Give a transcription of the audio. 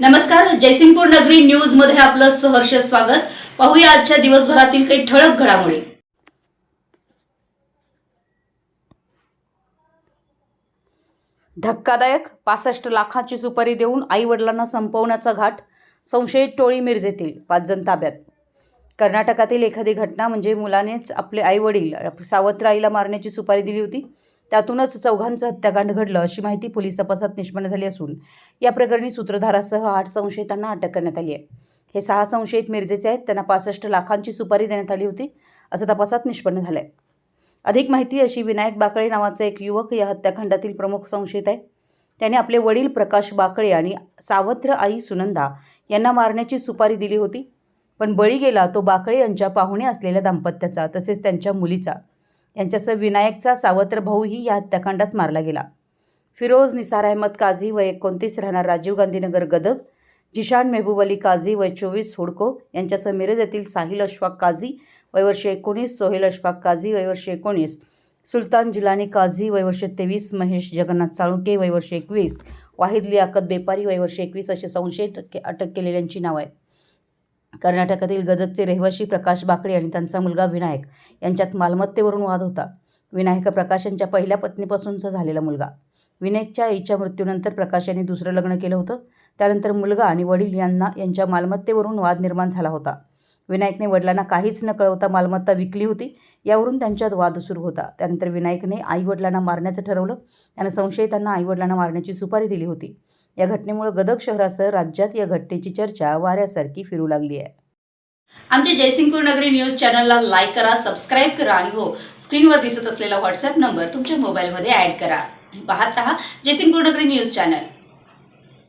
नमस्कार जयसिंगपूर नगरी न्यूजमध्ये आपलं सहर्ष स्वागत. पाहूया आजच्या दिवसभरातील काही ठळक घडामोडी. धक्कादायक पासष्ट लाखाची सुपारी देऊन आई वडिलांना संपवण्याचा घाट संशयित टोळी मिरजेतील पाच जण ताब्यात. कर्नाटकातील एखादी घटना म्हणजे मुलानेच आपले आई वडील सावत्र आईला मारण्याची सुपारी दिली होती. त्यातूनच चौघांचं हत्याकांड घडलं अशी माहिती पोलीस तपासात निष्पन्न झाली असून या प्रकरणी सूत्रधारासह आठ संशयितांना अटक करण्यात आली आहे. हे सहा संशयित मिरजेचे आहेत त्यांना पासष्ट लाखांची सुपारी देण्यात आली होती असं तपासात निष्पन्न झालं आहे अधिक माहिती अशी विनायक बाकळे नावाचा एक युवक या हत्याकांडातील प्रमुख संशयित आहे. त्याने आपले वडील प्रकाश बाकळे आणि सावत्र आई सुनंदा यांना मारण्याची सुपारी दिली होती. पण बळी गेला तो बाकळे यांच्या पाहुणे असलेल्या दाम्पत्याचा तसेच त्यांच्या मुलीचा. यांच्यासह विनायकचा सावत्र भाऊही या हत्याकांडात मारला गेला. फिरोज निसार अहमद काझी व एकोणतीस राहणार राजीव गांधीनगर गदग जिशान मेहबूब अली काझी वय चोवीस हुडको यांच्यासह मिरज येथील साहिल अशफाक काझी वयवर्ष एकोणीस सोहेल अशफाक काझी वयवर्ष एकोणीस सुलतान जिलानी काझी वयवर्ष तेवीस महेश जगन्नाथ साळुंके वयवर्ष एकवीस वाहिद लियाकत बेपारी वयवर्ष एकवीस असे संशयित अटक केलेल्यांची नावं आहेत. कर्नाटकातील गदगचे रहिवासी प्रकाश बाकडे आणि त्यांचा मुलगा विनायक यांच्यात मालमत्तेवरून वाद होता. विनायक प्रकाश यांच्या पहिल्या पत्नीपासूनचा झालेला मुलगा. विनायकच्या आईच्या मृत्यूनंतर प्रकाश यांनी दुसरं लग्न केलं होतं. त्यानंतर मुलगा आणि वडील यांना यांच्या मालमत्तेवरून वाद निर्माण झाला होता. विनायकने वडिलांना काहीच न कळवता मालमत्ता विकली होती. यावरून त्यांच्यात वाद सुरू होता. त्यानंतर विनायकने आईवडिलांना मारण्याचं ठरवलं. त्यानं संशयितांना आईवडिलांना मारण्याची सुपारी दिली होती. या घटनेमुळे गदग शहरासह राज्यात या घटनेची चर्चा वाऱ्यासारखी फिरू लागली आहे. आमच्या जयसिंगपूर नगरी न्यूज चॅनलला लाईक करा सबस्क्राईब करा आणि हो स्क्रीनवर दिसत असलेला व्हॉट्सअप नंबर तुमच्या मोबाईलमध्ये ऍड करा. पाहत रहा जयसिंगपूर नगरी न्यूज चॅनल.